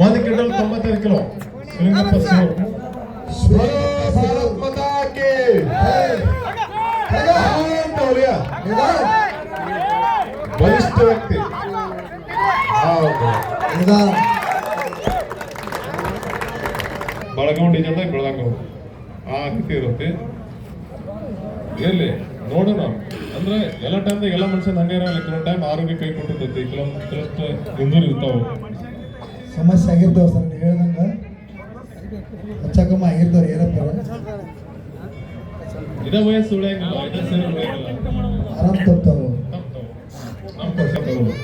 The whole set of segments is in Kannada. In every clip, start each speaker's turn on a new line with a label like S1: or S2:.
S1: వంద కిలోలు తొంభై ఐదు కిలో శ్రీరంగప్ప బలిష్ట
S2: వ్యక్తి
S3: ಬಳಗೌಂಡಿ ಜನ ಬೆಳಗಾವ್ ಆ ರೀತಿ ಇರುತ್ತೆ ಎಲ್ಲಿ ನೋಡೋಣ. ಅಂದ್ರೆ ಎಲ್ಲ ಟೈಮ್ದಾಗ ಎಲ್ಲ ಮನುಷ್ಯನ ಹಂಗೆ ಇರಲ್ಲ. ಕೆಲವೊಂದು ಟೈಮ್ ಆರೋಗ್ಯ ಕೈ ಕೊಟ್ಟಿರ್ತೈತಿ. ಕೆಲವೊಂದು ಕೆಲವಷ್ಟು ಇಂಜೂರಿ ಇರ್ತಾವೆ.
S2: ಸಮಸ್ಯೆ ಆಗಿರ್ತಾವ ಸರ್ ನೀವು ಹೇಳ್ದಂಗ. ಹೆಚ್ಚಕಮ್ಮ ಆಗಿರ್ತಾವ್ರಿ ಏನಪ್ಪ
S3: ಇದೇ ವಯಸ್ಸು ಉಳಿಯಂಗಿಲ್ಲ ಇದೇ ಸರಿ ಉಳಿಯಂಗಿಲ್ಲ
S2: ಆರಾಮ್ ತಪ್ತಾವು
S3: ನಮ್ಮ ಪಕ್ಷ
S4: ಹೊರಗೆ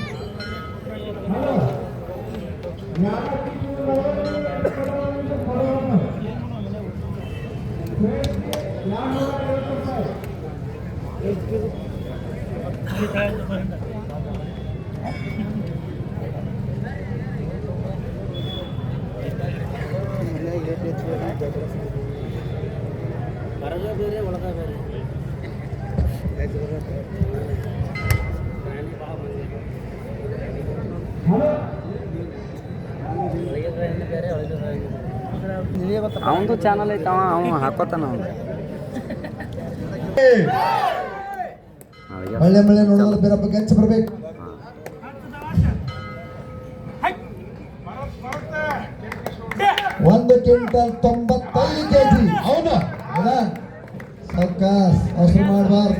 S4: ಬೇರೆ ಒಳಗೆ ಬೇರೆ ಅವಂದು ಚಾನಲ್ ಐತೆ ಅವ ಅವ ಹಾಕೋತಾನ ಅವನು
S2: ಮಳೆ ಮಳೆ ನೋಡಿದ್ರೆ ಬೇರಪ್ಪ ಗಚ್ಚ ಬರ್ಬೇಕು ಒಂದು ಕ್ವಿಂಟಲ್ ತೊಂಬತ್ತೈದು ಕೆಜಿ
S3: ಹೌದಾ
S2: ಹೌದಾ ಸಾವ್ಕಾಸ್ ಅವಸರ ಮಾಡಬಾರ್ದು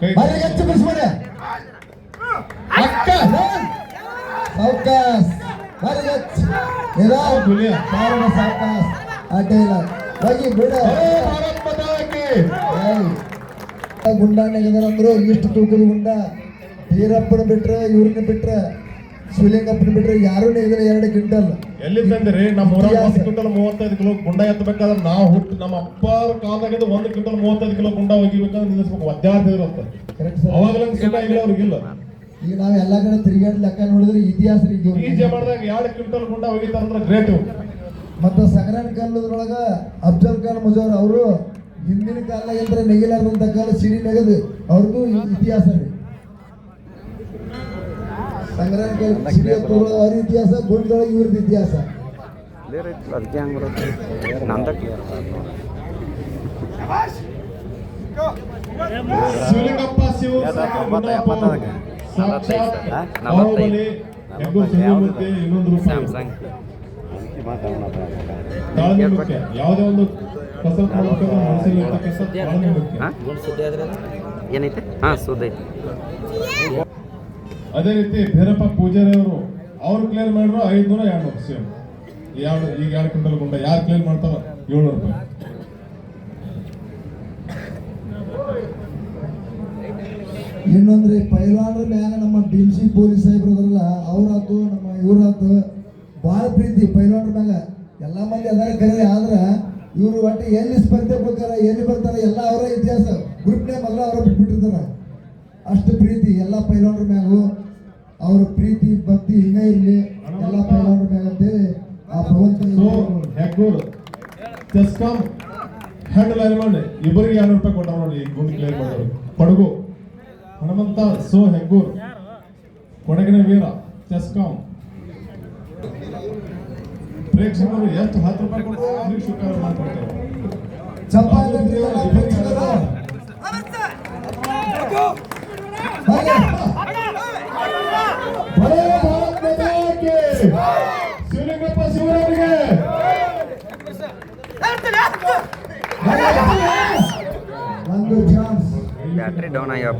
S3: ಕೈ
S2: ಬರ್ರಿ ಗಚ್ಚ ಬಿಡಿಸ್ಬೇಡಿ
S3: ಅಕ್ಕ
S2: ಸಾವ್ಕಾಸ್ ಬರ್ರಿ ಗಚ್ಚ ನಿಧಾನ
S3: ಹುಲಿಯ.
S2: ಸಾರಣ ಸಾವ್ಕಾಸ್ ಅಡ್ಡ ಇಲ್ಲ ಹೋಗಿ ಬಿಡ
S3: ಜೈ ಭಾರತ್ ಮಾತಾ ಕಿ
S2: ಗುಂಡ ನೆಗದಾರಂದ್ರು ಇಷ್ಟು ತೂಕದ ಗುಂಡ. ಬೀರಪ್ಪನ ಬಿಟ್ರೆ ಇವ್ರನ್ನ ಬಿಟ್ರೆ ಶಿವಲಿಂಗಪ್ಪನ ಬಿಟ್ರೆ ಯಾರು ಇದ್ರೆ ಎರಡು ಕ್ವಿಂಟಲ್
S3: ಎಲ್ಲಿ ತಂದ್ರಿ ನಮ್ಮ ಊರಾಗ. ಒಂದು ಕ್ವಿಂಟಲ್ ಮೂವತ್ತೈದು ಕಿಲೋ ಗುಂಡ ಎತ್ತಬೇಕಾದ್ರೆ ನಾವು ಹುಟ್ಟು ನಮ್ಮ ಅಪ್ಪ ಕಾಲದಾಗಿದ್ದು ಒಂದು ಕ್ವಿಂಟಲ್ ಮೂವತ್ತೈದು ಕಿಲೋ ಗುಂಡ ಒಗಿಬೇಕಂದ್ರೆ ನಿಲ್ಲಿಸ್ಬೇಕು. ವಿದ್ಯಾರ್ಥಿ
S2: ಅಂತ
S3: ಅವಾಗಲೇ ಸುಖ ಇಲ್ಲ ಅವ್ರಿಗಿಲ್ಲ
S2: ಈಗ ನಾವು ಎಲ್ಲ ಕಡೆ ತಿರುಗಾಡಿ ಲೆಕ್ಕ ನೋಡಿದ್ರೆ ಇತಿಹಾಸ.
S3: ಈಜೆ ಮಾಡಿದಾಗ ಎರಡು ಕ್ವಿಂಟಲ್ ಗುಂಡ ಒಗಿತಾರಂದ್ರೆ ಗ್ರೇಟ್
S2: ಮತ್ತೆ ಸಗರನ್ ಕಾಲದ್ರೊಳಗ ಅಫ್ಜಲ್ ಖಾನ್ ಮುಜಾರ್ ಅವರು ಹಿಂದಿನ ಕಾಲ ಎಂದ್ರೆ ನೆಗಿಲಾರ್ದಂತ ಕಾಲ ಸಿಡಿ ನೆಗದು ಅವ್ರದ್ದು ಇತಿಹಾಸ ರೀ. ಸಂಗ್ರಾಮ ಕಾಲ ಸಿಡಿ ಹತ್ತೊಳಗೆ ಅವ್ರ ಇತಿಹಾಸ ಗುಂಡದೊಳಗೆ ಇವ್ರದ್ದು ಇತಿಹಾಸ.
S3: ಶಿವಲಿಂಗಪ್ಪ ಶಿವ ಇನ್ನೊಂದು ಯಾವುದೇ ಒಂದು
S4: ಏನೈತೆ? ಹಾ ಸುದ್ದೈತೆ
S3: ಅದೇ ರೀತಿ ಭೈರಪ್ಪ ಪೂಜಾರಿ ಅವರು ಅವ್ರು ಕ್ಲಿಯರ್ ಮಾಡಿದ್ರು ಐದ್ನೂರ ಎರಡು ನೂರು ಸೇಮ್ ಎರಡು ಈಗ ಎರಡು ಕ್ವಿಂಟಲ್ ಗುಂಡ ಯಾರು ಕ್ಲಿಯರ್ ಮಾಡ್ತಾರ ಏಳ್ನೂರು ರೂಪಾಯಿ.
S2: ಇನ್ನೊಂದ್ರಿ ಪೈಲಾಂಡ್ರ ಮ್ಯಾಗ ನಮ್ಮ ಡಿಲ್ಸಿ ಪೊಲೀಸ್ ಸಾಹೇಬ್ರು ಅದರಲ್ಲ ಅವ್ರಾತು ನಮ್ಮ ಇವ್ರಾತು ಭಾಳ ಪ್ರೀತಿ ಪೈಲಾಂಡ್ರ ಮ್ಯಾಗ. ಎಲ್ಲ ಮಂದಿ ಅದಾರ ಕರೆ ಆದ್ರ ಇವ್ರು ಒಟ್ಟು ಎಲ್ಲಿ ಸ್ಪರ್ಧೆ ಬರ್ತಾರ, ಎಲ್ಲಿ ಬರ್ತಾರ, ಎಲ್ಲ ಅವರ ಇತಿಹಾಸ. ಗ್ರೂಪ್ ನೇಮ್ ಎಲ್ಲ ಅವರ ಬಿಟ್ಬಿಟ್ಟಿರ್ತಾರ ಅಷ್ಟು ಪ್ರೀತಿ, ಎಲ್ಲ ಪೈಲ್ವಾನ್ರ ಮ್ಯಾಗು. ಅವ್ರ ಪ್ರೀತಿ, ಭಕ್ತಿ ಹಿಂಗ ಇರ್ಲಿ. ಎಲ್ಲ ಪೈಲ್ವಾನ್ರ ಮ್ಯಾಗ ಅಂತೇಳಿ ಆ ಭಗವಂತನ
S3: ಚೆಸ್ಕಾಂ ಹೆಡ್ ಲೈನ್ ಮಾಡಿ. ಇಬ್ಬರಿಗೆ ಎರಡು ರೂಪಾಯಿ ಕೊಟ್ಟ ನೋಡಿ ಗುಂಡು ಕ್ಲಿಯರ್ ಮಾಡೋರು ಕೊಡಗು. ಹನುಮಂತ, ಸೋ ಹೆಗ್ಗೂರ್ ಕೊಡಗಿನ ವೀರ ಚೆಸ್ಕಾಂ ಪ್ರೇಕ್ಷಕರು ಎಷ್ಟು ಹತ್ತು ರೂಪಾಯಿ ಕೊಡ್ತಾರೆ ಅವ್ರಿಗೆ ಸ್ವೀಕಾರ ಮಾಡ್ಕೊಡ್ತಾರೆ
S2: ಚಪ್ಪಾಳೆ ತಟ್ಟಿ ಎಲ್ಲ ಪ್ರೇಕ್ಷಕರು. ಹಾಗೆ.
S3: ಬಲೇ ಭಾರತ್ ಮಾತಾ ಕಿ! ಶಿವಲಿಂಗಪ್ಪ ಶಿವರಾರಿಗೆ
S2: ಒಂದು ಚಾನ್ಸ್
S4: ಬ್ಯಾಟ್ರಿ ಡೌನ್ ಆಗ್ಯಾವ